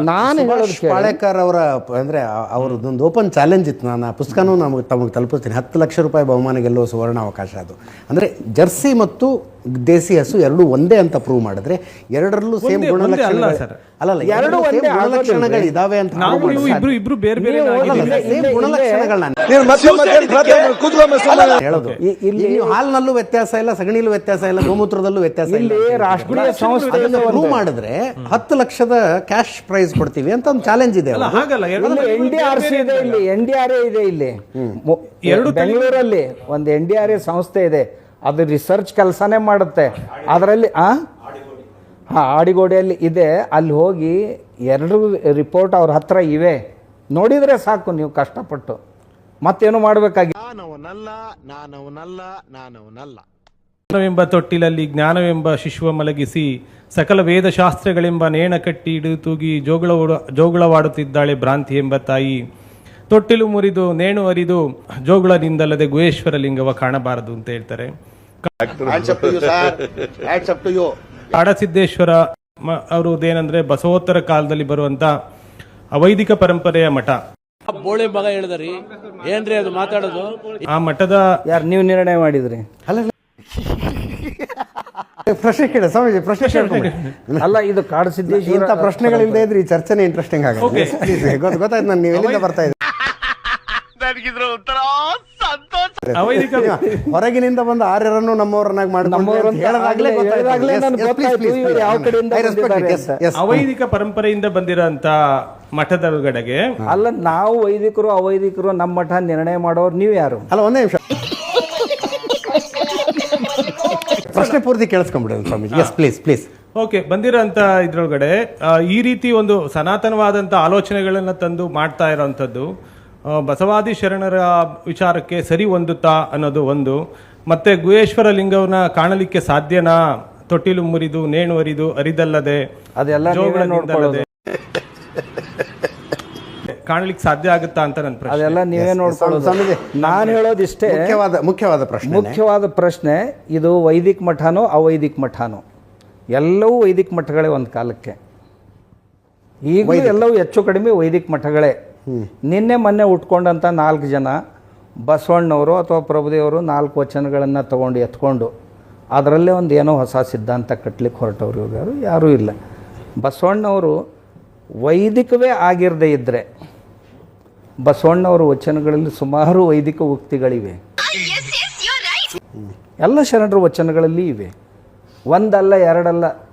ನಾನು ಪಾಳೇಕರ್ ಅವರ ಅಂದ್ರೆ ಅವ್ರದ್ದೊಂದು ಓಪನ್ ಚಾಲೆಂಜ್ ಇತ್ತು. ನಾನು ಆ ಪುಸ್ತಕನೂ ನಮಗೆ ತಮಗೆ ತಲುಪಿಸ್ತೀನಿ. ಹತ್ತು ಲಕ್ಷ ರೂಪಾಯಿ ಬಹುಮಾನ ಗೆಲ್ಲುವ ಸುವರ್ಣ ಅವಕಾಶ ಅದು. ಅಂದ್ರೆ ಜರ್ಸಿ ಮತ್ತು ದೇಸಿ ಹಸು ಎರಡು ಒಂದೇ ಅಂತ ಪ್ರೂವ್ ಮಾಡಿದ್ರೆ ಎರಡರಲ್ಲೂ ಸೇಮ್ ಗುಣಲಕ್ಷಣಗಳು. ಅಲ್ಲಲ್ಲ ಎರಡು ಎರಡು ಒಂದೇ ಗುಣಲಕ್ಷಣಗಳು ಇದಾವೆ ಅಂತ ಇಬ್ರು ಇಬ್ರು ಬೇರೆ ಬೇರೆ ಗುಣಲಕ್ಷಣಗಳನ್ನ ಹೇಳೋದು. ಇಲ್ಲಿ ಹಾಲ್ನಲ್ಲೂ ವ್ಯತ್ಯಾಸ ಇಲ್ಲ ಸಗಣಿಲೂ ವ್ಯತ್ಯಾಸ ಇಲ್ಲ ಗೋಮೂತ್ರದಲ್ಲೂ ವ್ಯತ್ಯಾಸ ಇಲ್ಲ. ಇಲ್ಲಿ ರಾಷ್ಟ್ರೀಯ ಸಂಸ್ಥೆ ಪ್ರೂವ್ ಮಾಡಿದ್ರೆ ಹತ್ತು ಲಕ್ಷದ ಕ್ಯಾಶ್ ಪ್ರೈಸ್ ಕೊಡ್ತೀವಿ ಅಂತ ಒಂದು ಚಾಲೆಂಜ್ ಇದೆ ಅಲ್ಲ ಅವ್ರದ್ದು. ಇಲ್ಲಿ ಎನ್ ಡಿ ಆರ್ ಸಿ ಇದೆ ಇಲ್ಲಿ ಎನ್ ಡಿ ಆರ್ ಎ ಇದೆ ಇಲ್ಲಿ. ಎರಡು ಬೆಂಗಳೂರಲ್ಲಿ ಒಂದು ಎನ್ ಡಿ ಆರ್ ಎ ಸಂಸ್ಥೆ ಇದೆ. ಅದು ರಿಸರ್ಚ್ ಕೆಲಸನೇ ಮಾಡುತ್ತೆ. ಅದರಲ್ಲಿ ಆ? ಹಾಂ ಆಡಿಗೋಡಿಯಲ್ಲಿ ಇದೆ. ಅಲ್ಲಿ ಹೋಗಿ ಎರಡು ರಿಪೋರ್ಟ್ ಅವ್ರ ಹತ್ರ ಇವೆ. ನೋಡಿದರೆ ಸಾಕು ನೀವು ಕಷ್ಟಪಟ್ಟು. ಮತ್ತೇನು ಮಾಡಬೇಕಾಗಿ ನಾನವನಲ್ಲ ನಾನವನಲ್ಲ ನಾನವನಲ್ಲ. ಜ್ಞಾನವೆಂಬ ತೊಟ್ಟಿಲಲ್ಲಿ ಜ್ಞಾನವೆಂಬ ಶಿಶುವ ಮಲಗಿಸಿ ಸಕಲ ವೇದಶಾಸ್ತ್ರಗಳೆಂಬ ನೇಣ ಕಟ್ಟಿ ಹಿಡಿದು ತೂಗಿ ಜೋಗಳ ಜೋಗಳವಾಡುತ್ತಿದ್ದಾಳೆ ಭ್ರಾಂತಿ ಎಂಬ ತಾಯಿ. ತೊಟ್ಟಿಲು ಮುರಿದು ನೇಣು ಅರಿದು ಜೋಗುಳದಿಂದಲ್ಲದೆ ಗುಹೇಶ್ವರ ಲಿಂಗವ ಕಾಣಬಾರದು ಅಂತ ಹೇಳ್ತಾರೆ. ಕಾಡಸಿದ್ದೇಶ್ವರ ಅವರು ಏನಂದ್ರೆ ಬಸವೋತ್ತರ ಕಾಲದಲ್ಲಿ ಬರುವಂತ ಅವೈದಿಕ ಪರಂಪರೆಯ ಮಠ. ಬೋಳಿ ಮಗ ಹೇಳಿದ್ರಿ. ಏನ್ರಿ ಅದು ಮಾತಾಡೋದು? ಆ ಮಠದ ಯಾರು ನೀವು ನಿರ್ಣಯ ಮಾಡಿದ್ರಿ? ಪ್ರಶ್ನೆ ಕೇಳ ಸ್ವಾಮೀಜಿ ಪ್ರಶ್ನೆ. ಅಲ್ಲ ಇದು ಕಾಡು ಸಿದ್ದೇಶ್ವರ ಇಂಥ ಪ್ರಶ್ನೆಗಳಿಲ್ಲದೆ ಇದ್ರೆ ಈ ಚರ್ಚೆನೇ ಇಂಟ್ರೆಸ್ಟಿಂಗ್ ಆಗುತ್ತೆ ಗೊತ್ತಾಯ್ತು ನಾನು ನೀವು ಎಲ್ಲಿಂದ ಬರ್ತಾ ಇದ್ದೀರಿ? ನನಗಿದ್ರ ಒಂಥರ ಸಂತೋಷ. ಅವೈದಿಕ ಹೊರಗಿನಿಂದ ಬಂದ ಆರ್ಯರನ್ನು ನಮ್ಮವರನ್ನಾಗಿ ಅಂತ. ಅವೈದಿಕ ಪರಂಪರೆಯಿಂದ ಬಂದಿರೋಂತ ಮಠದ ಒಳಗಡೆಗೆ ಅಲ್ಲ ನಾವು ವೈದಿಕರು ಅವೈದಿಕರು ನಮ್ಮ ಮಠ ನಿರ್ಣಯ ಮಾಡೋರು ನೀವು ಯಾರು? ಅಲ್ಲ ಒಂದೇ ನಿಮಿಷ. ಪ್ರಶ್ನೆ ಪೂರ್ತಿ ಕೇಳಿಸ್ಕೊಂಡ್ಬಿಡೋದು Swamiji. Yes please please okay ಬಂದಿರೋಂಥ ಇದ್ರೊಳಗಡೆ ಈ ರೀತಿ ಒಂದು ಸನಾತನವಾದಂತ ಆಲೋಚನೆಗಳನ್ನು ತಂದು ಮಾಡ್ತಾ ಇರೋವಂಥದ್ದು ಆ, ಬಸವಾದಿ ಶರಣರ ವಿಚಾರಕ್ಕೆ ಸರಿ ಹೊಂದುತ್ತಾ ಅನ್ನೋದು ಒಂದು. ಮತ್ತೆ ಗುಹೇಶ್ವರ ಲಿಂಗವನ್ನ ಕಾಣಲಿಕ್ಕೆ ಸಾಧ್ಯನಾ? ತೊಟ್ಟಿಲು ಮುರಿದು ನೇಣು ಹರಿದು ಅರಿದಲ್ಲದೆ ಅದೆಲ್ಲ ಕಾಣಲಿಕ್ಕೆ ಸಾಧ್ಯ ಆಗುತ್ತಾ ಅಂತ ನನ್ನ ಪ್ರಶ್ನೆ. ಅದೆಲ್ಲ ನೀವೇ. ನೋಡ್ಕೊಳ್ಳೋದು. ನಾನು ಹೇಳೋದಿಷ್ಟೇ ಮುಖ್ಯವಾದ ಮುಖ್ಯವಾದ ಪ್ರಶ್ನೆ ಮುಖ್ಯವಾದ ಪ್ರಶ್ನೆ ಇದು ವೈದಿಕ ಮಠನೋ ಅವೈದಿಕ ಮಠನೋ? ಎಲ್ಲವೂ ವೈದಿಕ ಮಠಗಳೇ ಒಂದು ಕಾಲಕ್ಕೆ. ಈಗಲೂ ಎಲ್ಲವೂ ಹೆಚ್ಚು ಕಡಿಮೆ ವೈದಿಕ ಮಠಗಳೇ. ನಿನ್ನೆ ಮೊನ್ನೆ ಉಟ್ಕೊಂಡಂಥ ನಾಲ್ಕು ಜನ ಬಸವಣ್ಣವರು ಅಥವಾ ಪ್ರಭುದೇವರು ನಾಲ್ಕು ವಚನಗಳನ್ನು ತಗೊಂಡು ಎತ್ಕೊಂಡು ಅದರಲ್ಲೇ ಒಂದು ಏನೋ ಹೊಸ ಸಿದ್ಧಾಂತ ಕಟ್ಟಲಿಕ್ಕೆ ಹೊರಟವ್ರು ಇವ್ರು. ಯಾರು ಇಲ್ಲ. ಬಸವಣ್ಣವರು ವೈದಿಕವೇ ಆಗಿರದೇ ಇದ್ದರೆ ಬಸವಣ್ಣವರ ವಚನಗಳಲ್ಲಿ ಸುಮಾರು ವೈದಿಕ ಉಕ್ತಿಗಳಿವೆ. ಎಲ್ಲ ಶರಣರ ವಚನಗಳಲ್ಲಿ ಇವೆ. ಒಂದಲ್ಲ ಎರಡಲ್ಲ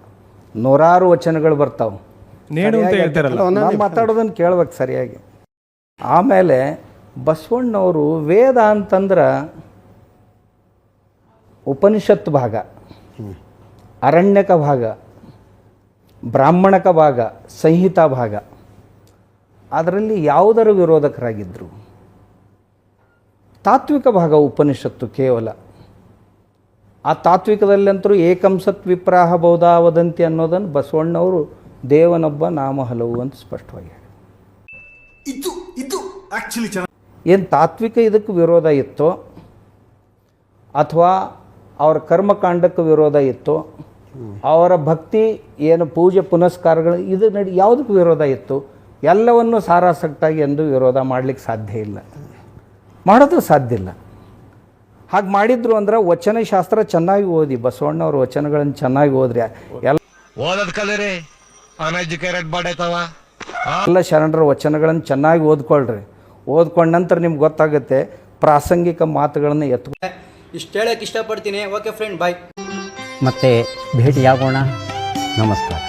ನೂರಾರು ವಚನಗಳು ಬರ್ತಾವೆ. ಮಾತಾಡೋದನ್ನು ಕೇಳ್ಬೇಕು ಸರಿಯಾಗಿ. ಆಮೇಲೆ ಬಸವಣ್ಣವರು ವೇದ ಅಂತಂದ್ರೆ ಉಪನಿಷತ್ ಭಾಗ, ಅರಣ್ಯಕ ಭಾಗ, ಬ್ರಾಹ್ಮಣಕ ಭಾಗ, ಸಂಹಿತಾ ಭಾಗ. ಅದರಲ್ಲಿ ಯಾವುದರ ವಿರೋಧಕರಾಗಿದ್ದರು ತಾತ್ವಿಕ ಭಾಗ ಉಪನಿಷತ್ತು ಕೇವಲ. ಆ ತಾತ್ವಿಕದಲ್ಲಂತರೂ ಏಕಂಸತ್ ವಿಪ್ರಾಹ ಬಹುಧಾ ವದಂತಿ ಅನ್ನೋದನ್ನು ಬಸವಣ್ಣವರು ದೇವನೊಬ್ಬ ನಾಮ ಹಲವು ಅಂತ ಸ್ಪಷ್ಟವಾಗಿ ಹೇಳಿ ಏನು ತಾತ್ವಿಕ ಇದಕ್ಕೆ ವಿರೋಧ ಇತ್ತು ಅಥವಾ ಅವರ ಕರ್ಮಕಾಂಡಕ್ಕೆ ವಿರೋಧ ಇತ್ತು ಅವರ ಭಕ್ತಿ ಏನು ಪೂಜೆ ಪುನಸ್ಕಾರಗಳು ಇದು ನಡಿ ಯಾವುದಕ್ಕೂ ವಿರೋಧ ಇತ್ತು ಎಲ್ಲವನ್ನು ಸಾರಾಸಕ್ತಾಗಿ ಎಂದು ವಿರೋಧ ಮಾಡಲಿಕ್ಕೆ ಸಾಧ್ಯ ಇಲ್ಲ. ಮಾಡೋದು ಸಾಧ್ಯ ಇಲ್ಲ. ಹಾಗೆ ಮಾಡಿದ್ರು ಅಂದ್ರೆ ವಚನಶಾಸ್ತ್ರ ಚೆನ್ನಾಗಿ ಓದಿ ಬಸವಣ್ಣವ್ರ ವಚನಗಳನ್ನು ಚೆನ್ನಾಗಿ ಓದ್ರಿ. ಎಲ್ಲ ಓದದ್ ಕಲರಿ. ಅನ್ಎಜುಕೇಟೆಡ್ ಬಾಡೈತವ ಎಲ್ಲ ಶರಣರ ವಚನಗಳನ್ನು ಚೆನ್ನಾಗಿ ಓದ್ಕೊಳ್ರಿ. ಓದ್ಕೊಂಡ ನಂತರ ನಿಮ್ಗೆ ಗೊತ್ತಾಗುತ್ತೆ ಪ್ರಾಸಂಗಿಕ ಮಾತುಗಳನ್ನು ಎತ್ಕೊ ಇಷ್ಟು ಹೇಳಕ್ಕೆ ಇಷ್ಟಪಡ್ತೀನಿ. ಓಕೆ ಫ್ರೆಂಡ್ ಬಾಯ್ ಮತ್ತೆ ಭೇಟಿಯಾಗೋಣ. ನಮಸ್ಕಾರ.